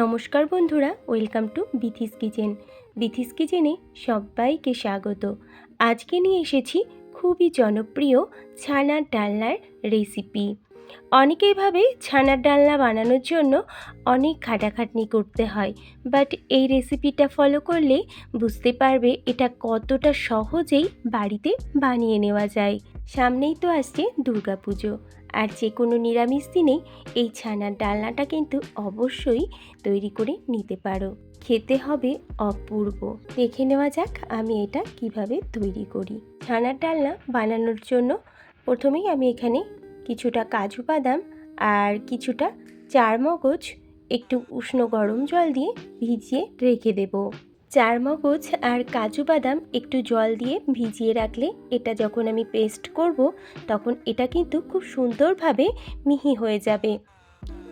নমস্কার বন্ধুরা, welcome to Bithi's kitchen. Bithi's কিচেনে সবাইকে স্বাগত। আজকে নিয়ে এসেছি খুবই জনপ্রিয় ছানার ডালনার রেসিপি। অনেকেই ভাবে ছানার ডালনা বানানোর জন্য অনেক খাটাখাটনি করতে হয়, বাট এই রেসিপিটা ফলো করলে বুঝতে পারবে এটা কতটা সহজেই বাড়িতে বানিয়ে নেওয়া যায়। সামনেই তো আসছে দুর্গাপুজো। আর যে কোনো নিরামিষ দিনেই এই ছানার ডালনাটা কিন্তু অবশ্যই তৈরি করে নিতে পারো। খেতে হবে অপূর্ব। দেখে নেওয়া যাক আমি এটা কীভাবে তৈরি করি। ছানার ডালনা বানানোর জন্য প্রথমেই আমি এখানে কিছুটা কাজু বাদাম আর কিছুটা চার মগজ একটু উষ্ণ গরম জল দিয়ে ভিজিয়ে রেখে দেব। চার মগজ আর কাজু বাদাম একটু জল দিয়ে ভিজিয়ে রাখলে এটা যখন আমি পেস্ট করব, তখন এটা কিন্তু খুব সুন্দরভাবে মিহি হয়ে যাবে।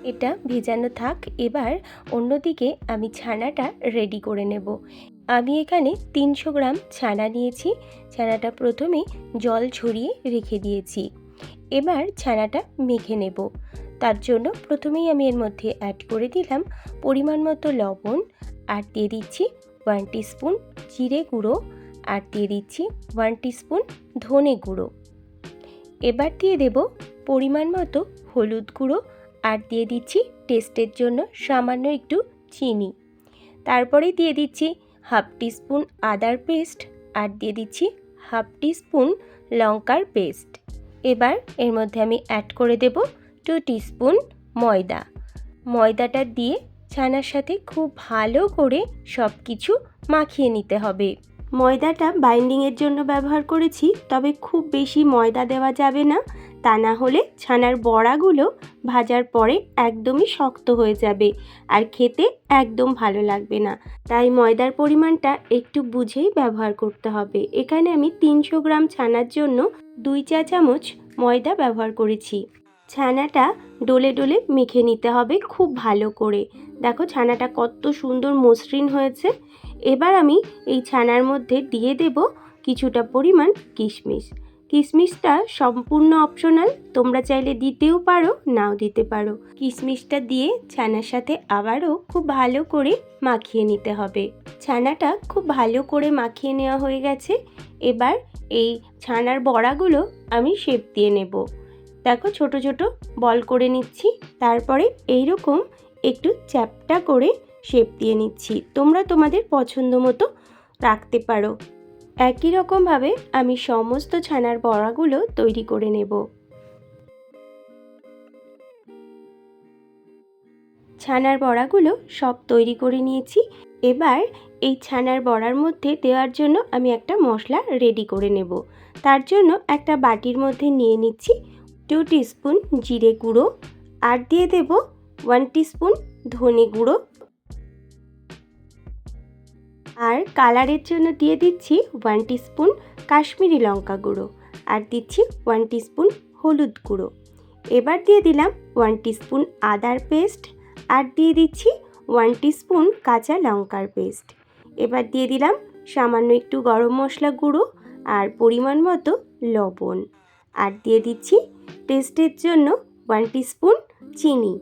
এটা ভেজানো থাক, এবার অন্যদিকে আমি ছানাটা রেডি করে নেব। আমি এখানে তিনশো গ্রাম ছানা নিয়েছি, ছানাটা প্রথমে জল ছড়িয়ে রেখে দিয়েছি। এবার ছানাটা মেখে নেব। তার জন্য প্রথমেই আমি এর মধ্যে অ্যাড করে দিলাম পরিমাণ মতো লবণ, আর দিয়ে দিচ্ছি ওয়ান স্পুন জিরে গুঁড়ো আর দিয়ে দিচ্ছি ওয়ান স্পুন ধনে গুঁড়ো। এবার দিয়ে দেব পরিমাণ মতো হলুদ গুঁড়ো আর দিয়ে দিচ্ছি টেস্টের জন্য সামান্য একটু চিনি। তারপরে দিয়ে দিচ্ছি হাফ স্পুন আদার পেস্ট আর দিয়ে দিচ্ছি হাফ স্পুন লঙ্কার পেস্ট এবার এর মধ্যে আমি অ্যাড করে দেব টু স্পুন ময়দা। ময়দাটা দিয়ে ছানার সাথে খুব ভালো করে সব কিছু মাখিয়ে নিতে হবে। ময়দাটা বাইন্ডিংয়ের জন্য ব্যবহার করেছি, তবে খুব বেশি ময়দা দেওয়া যাবে না। তা না হলে ছানার বড়াগুলো ভাজার পরে একদমই শক্ত হয়ে যাবে আর খেতে একদম ভালো লাগবে না। তাই ময়দার পরিমাণটা একটু বুঝেই ব্যবহার করতে হবে। এখানে আমি তিনশো গ্রাম ছানার জন্য দুই চা চামচ ময়দা ব্যবহার করেছি। ছানাটা ডোলে ডোলে মেখে নিতে হবে খুব ভালো করে। দেখো ছানাটা কত সুন্দর মসৃণ হয়েছে। এবার আমি এই ছানার মধ্যে দিয়ে দেব কিছুটা পরিমাণ কিশমিশ। কিশমিশটা সম্পূর্ণ অপশনাল তোমরা চাইলে দিতেও পারো, নাও দিতে পারো। কিশমিশটা দিয়ে ছানার সাথে আবারও খুব ভালো করে মাখিয়ে নিতে হবে। ছানাটা খুব ভালো করে মাখিয়ে নেওয়া হয়ে গেছে। এবার এই ছানার বড়াগুলো আমি শেপ দিয়ে নেব। দেখো ছোট ছোট বল করে নিচ্ছি। তারপরে এই রকম একটু চ্যাপটা করে শেপ দিয়ে নিচ্ছি। তোমরা তোমাদের পছন্দ মতো রাখতে পারো। একই রকমভাবে আমি সমস্ত ছানার বড়াগুলো তৈরি করে নেব। ছানার বড়াগুলো সব তৈরি করে নিয়েছি। এবার এই ছানার বড়ার মধ্যে দেওয়ার জন্য আমি একটা মশলা রেডি করে নেব। তার জন্য একটা বাটির মধ্যে নিয়ে নিচ্ছি। টু স্পুন জিরে গুঁড়ো আর দিয়ে দেব ওয়ান স্পুন ধনে গুঁড়ো। আর কালারের জন্য দিয়ে দিচ্ছি ওয়ান স্পুন কাশ্মীরি লঙ্কা গুঁড়ো আর দিচ্ছি ওয়ান স্পুন হলুদ গুঁড়ো। এবার দিয়ে দিলাম ওয়ান স্পুন আদার পেস্ট আর দিয়ে দিচ্ছি ওয়ান স্পুন কাঁচা লঙ্কার পেস্ট। এবার দিয়ে দিলাম সামান্য একটু গরম মশলা গুঁড়ো আর পরিমাণ মতো লবণ। আর দিয়ে দিচ্ছি টেস্টের জন্য ওয়ান স্পুন চিনি।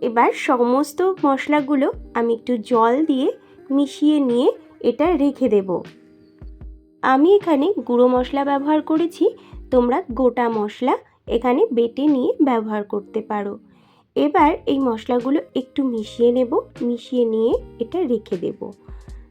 এবার সমস্ত মশলাগুলো আমি একটু জল দিয়ে মিশিয়ে নিয়ে এটা রেখে দেব। আমি এখানে গুঁড়ো মশলা ব্যবহার করেছি, তোমরা গোটা মশলা এখানে বেটে নিয়ে ব্যবহার করতে পারো। এবার এই মশলাগুলো একটু মিশিয়ে নেব, মিশিয়ে নিয়ে এটা রেখে দেব।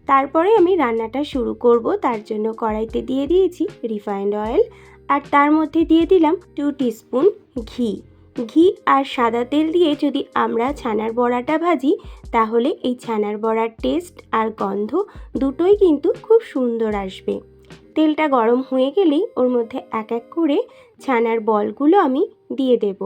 তারপরে আমি রান্নাটা শুরু করব, তার জন্য কড়াইতে দিয়ে দিয়েছি রিফাইন্ড অয়েল আর তার মধ্যে দিয়ে দিলাম টু স্পুন ঘি। ঘি আর সাদা তেল দিয়ে যদি আমরা ছানার বড়াটা ভাজি, তাহলে এই ছানার বড়ার টেস্ট আর গন্ধ দুটোই কিন্তু খুব সুন্দর আসবে। তেলটা গরম হয়ে গেলেই ওর মধ্যে এক এক করে ছানার বলগুলো আমি দিয়ে দেব।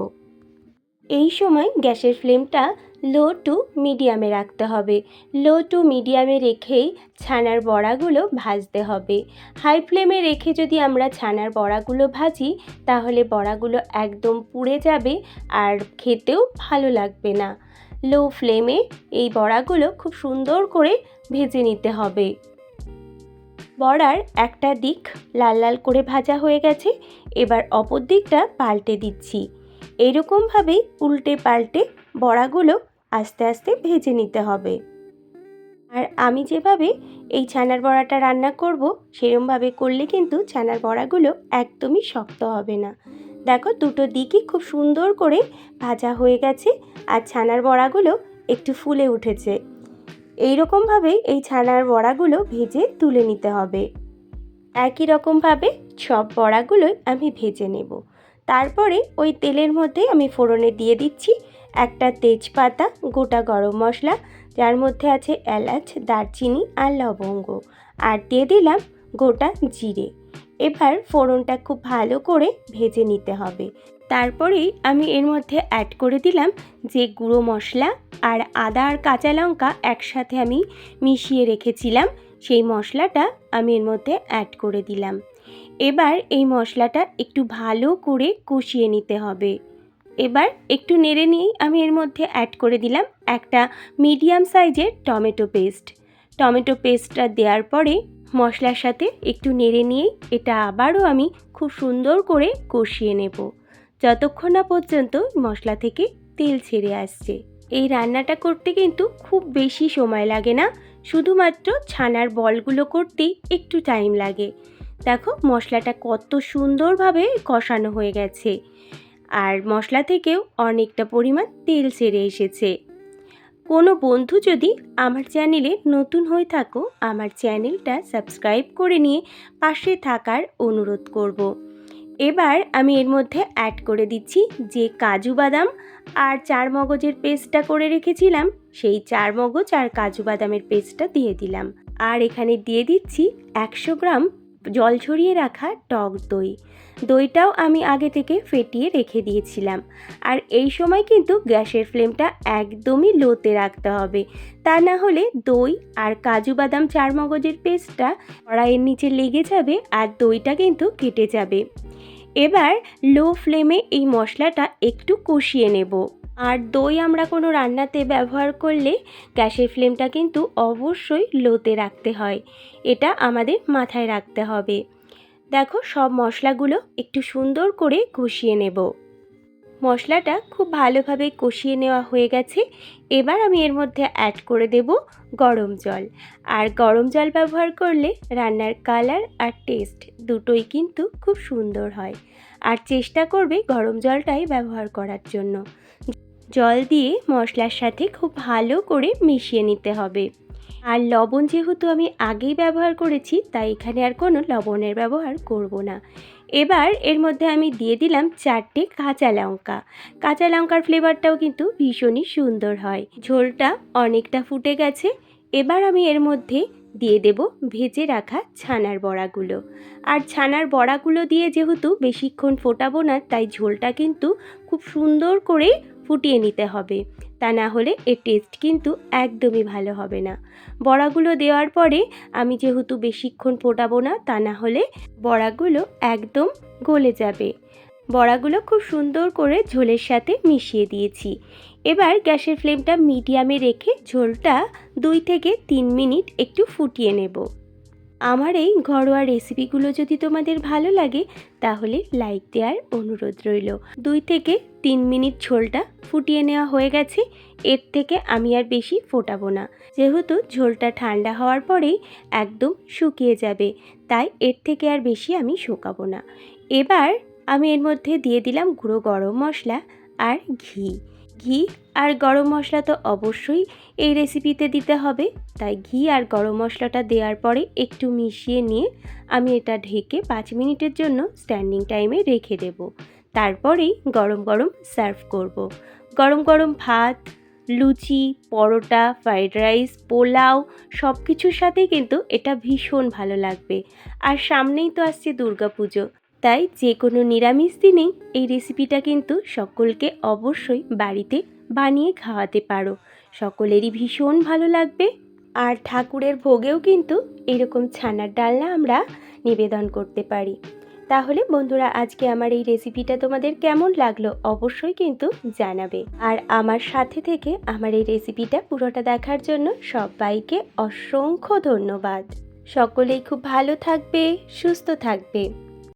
এই সময় গ্যাসের ফ্লেমটা লো টু মিডিয়ামে রাখতে হবে। লো টু মিডিয়ামে রেখেই ছানার বড়াগুলো ভাজতে হবে। হাই ফ্লেমে রেখে যদি আমরা ছানার বড়াগুলো ভাজি, তাহলে বড়াগুলো একদম পুড়ে যাবে আর খেতেও ভালো লাগবে না। লো ফ্লেমে এই বড়াগুলো খুব সুন্দর করে ভেজে নিতে হবে। বড়ার একটা দিক লাল লাল করে ভাজা হয়ে গেছে, এবার অপর দিকটা পাল্টে দিচ্ছি। এরকমভাবেই উল্টে পাল্টে বড়াগুলো আস্তে আস্তে ভেজে নিতে হবে। আর আমি যেভাবে এই ছানার বড়াটা রান্না করব, সেরমভাবে করলে কিন্তু ছানার বড়াগুলো একদমই শক্ত হবে না। দেখো দুটো দিকই খুব সুন্দর করে ভাজা হয়ে গেছে আর ছানার বড়াগুলো একটু ফুলে উঠেছে। এই রকমভাবেই এই ছানার বড়াগুলো ভেজে তুলে নিতে হবে। একই রকমভাবে সব বড়াগুলোই আমি ভেজে নেব। তারপরে ওই তেলের মধ্যে আমি ফোড়নে দিয়ে দিচ্ছি। একটা তেজপাতা, গোটা গরম মশলা, যার মধ্যে আছে এলাচ, দারচিনি আর লবঙ্গ। আর দিয়ে দিলাম গোটা জিরে। এবার ফোড়নটা খুব ভালো করে ভেজে নিতে হবে। তারপরেই আমি এর মধ্যে অ্যাড করে দিলাম যে গুঁড়ো মশলা আর আদা আর কাঁচা লঙ্কা একসাথে আমি মিশিয়ে রেখেছিলাম, সেই মশলাটা আমি এর মধ্যে অ্যাড করে দিলাম। এবার এই মশলাটা একটু ভালো করে কষিয়ে নিতে হবে। এবার একটু নেড়ে নিয়েই আমি এর মধ্যে অ্যাড করে দিলাম একটা মিডিয়াম সাইজের টমেটো পেস্ট টমেটো পেস্টটা দেওয়ার পরে মশলার সাথে একটু নেড়ে নিয়েই এটা আবারও আমি খুব সুন্দর করে কষিয়ে নেব। যতক্ষণ না পর্যন্ত মশলা থেকে তেল ছেড়ে আসছে। এই রান্নাটা করতে কিন্তু খুব বেশি সময় লাগে না, শুধুমাত্র ছানার বলগুলো করতেই একটু টাইম লাগে। দেখো মশলাটা কত সুন্দরভাবে কষানো হয়ে গেছে। আর মশলা থেকেও অনেকটা পরিমাণ তেল ছেড়ে এসেছে কোনো বন্ধু যদি আমার চ্যানেলে নতুন হয়ে থাকো, আমার চ্যানেলটা সাবস্ক্রাইব করে নিয়ে পাশে থাকার অনুরোধ করব। এবার আমি এর মধ্যে অ্যাড করে দিচ্ছি যে কাজু বাদাম আর চার মগজের পেস্টটা করে রেখেছিলাম, সেই চার মগজ আর কাজু বাদামের পেস্টটা দিয়ে দিলাম আর এখানে দিয়ে দিচ্ছি একশো গ্রাম জল ছড়িয়ে রাখা টক দই। দইটাও আমি আগে থেকে ফেটিয়ে রেখে দিয়েছিলাম। আর এই সময় কিন্তু গ্যাসের ফ্লেমটা একদমই লোতে রাখতে হবে। তা না হলে দই আর কাজু বাদাম চার মগজের পেস্টটা কড়াইয়ের নিচে লেগে যাবে আর দইটা কিন্তু কেটে যাবে। এবার লো ফ্লেমে এই মশলাটা একটু কষিয়ে নেব। আর দই আমরা কোনো রান্নাতে ব্যবহার করলে গ্যাসের ফ্লেমটা কিন্তু অবশ্যই লোতে রাখতে হয়। এটা আমাদের মাথায় রাখতে হবে। দেখো সব মশলাগুলো একটু সুন্দর করে কষিয়ে নেব। মশলাটা খুব ভালোভাবে কষিয়ে নেওয়া হয়ে গেছে। এবার আমি এর মধ্যে অ্যাড করে দেব গরম জল। আর গরম জল ব্যবহার করলে রান্নার কালার আর টেস্ট দুটোই কিন্তু খুব সুন্দর হয়। আর চেষ্টা করবে গরম জলটাই ব্যবহার করার জন্য। জল দিয়ে মশলার সাথে খুব ভালো করে মিশিয়ে নিতে হবে। আর লবণ যেহেতু আমি আগেই ব্যবহার করেছি, তাই এখানে আর কোনো লবণের ব্যবহার করব না। এবার এর মধ্যে আমি দিয়ে দিলাম চারটে কাঁচা লঙ্কা। কাঁচা লঙ্কার ফ্লেভারটাও কিন্তু ভীষণই সুন্দর হয়। ঝোলটা অনেকটা ফুটে গেছে। এবার আমি এর মধ্যে দিয়ে দেব ভেজে রাখা ছানার বড়াগুলো। আর ছানার বড়াগুলো দিয়ে যেহেতু বেশিক্ষণ ফোটাবো না, তাই ঝোলটা কিন্তু খুব সুন্দর করে ফুটিয়ে নিতে হবে। তা না হলে এর টেস্ট কিন্তু একদমই ভালো হবে না। বড়াগুলো দেওয়ার পরে আমি যেহেতু বেশিক্ষণ ফোটাবো না, তা না হলে বড়াগুলো একদম গলে যাবে। বড়াগুলো খুব সুন্দর করে ঝোলের সাথে মিশিয়ে দিয়েছি। এবার গ্যাসের ফ্লেমটা মিডিয়ামে রেখে ঝোলটা দুই থেকে তিন মিনিট একটু ফুটিয়ে নেব। আমার এই ঘরোয়া রেসিপিগুলো যদি তোমাদের ভালো লাগে, তাহলে লাইক দেওয়ার অনুরোধ রইল। দুই থেকে তিন মিনিট ঝোলটা ফুটিয়ে নেওয়া হয়ে গেছে, এর থেকে আমি আর বেশি ফোটাবো না। যেহেতু ঝোলটা ঠান্ডা হওয়ার পরেই একদম শুকিয়ে যাবে, তাই এর থেকে আর বেশি আমি শুকাবো না। এবার আমি এর মধ্যে দিয়ে দিলাম গুঁড়ো গরম মশলা আর ঘি। ঘি আর গরম মশলা তো অবশ্যই এই রেসিপিতে দিতে হবে। তাই ঘি আর গরম মশলাটা দেওয়ার পরে একটু মিশিয়ে নিয়ে আমি এটা ঢেকে পাঁচ মিনিটের জন্য স্ট্যান্ডিং টাইমে রেখে দেব। তারপরেই গরম গরম সার্ভ করব। গরম গরম ভাত, লুচি, পরোটা ফ্রাইড রাইস পোলাও সব কিছুর সাথেই কিন্তু এটা ভীষণ ভালো লাগবে। আর সামনেই তো আসছে দুর্গাপুজো। তাই যে কোনো নিরামিষ দিনেই এই রেসিপিটা কিন্তু সকলকে অবশ্যই বাড়িতে বানিয়ে খাওয়াতে পারো। সকলেরই ভীষণ ভালো লাগবে। আর ঠাকুরের ভোগেও কিন্তু এরকম ছানার ডালনা আমরা নিবেদন করতে পারি। তাহলে বন্ধুরা, আজকে আমার এই রেসিপিটা তোমাদের কেমন লাগল অবশ্যই কিন্তু জানাবে। আর আমার সাথে থেকে আমার এই রেসিপিটা পুরোটা দেখার জন্য সবাইকে অসংখ্য ধন্যবাদ। সকলেই খুব ভালো থাকবে, সুস্থ থাকবে।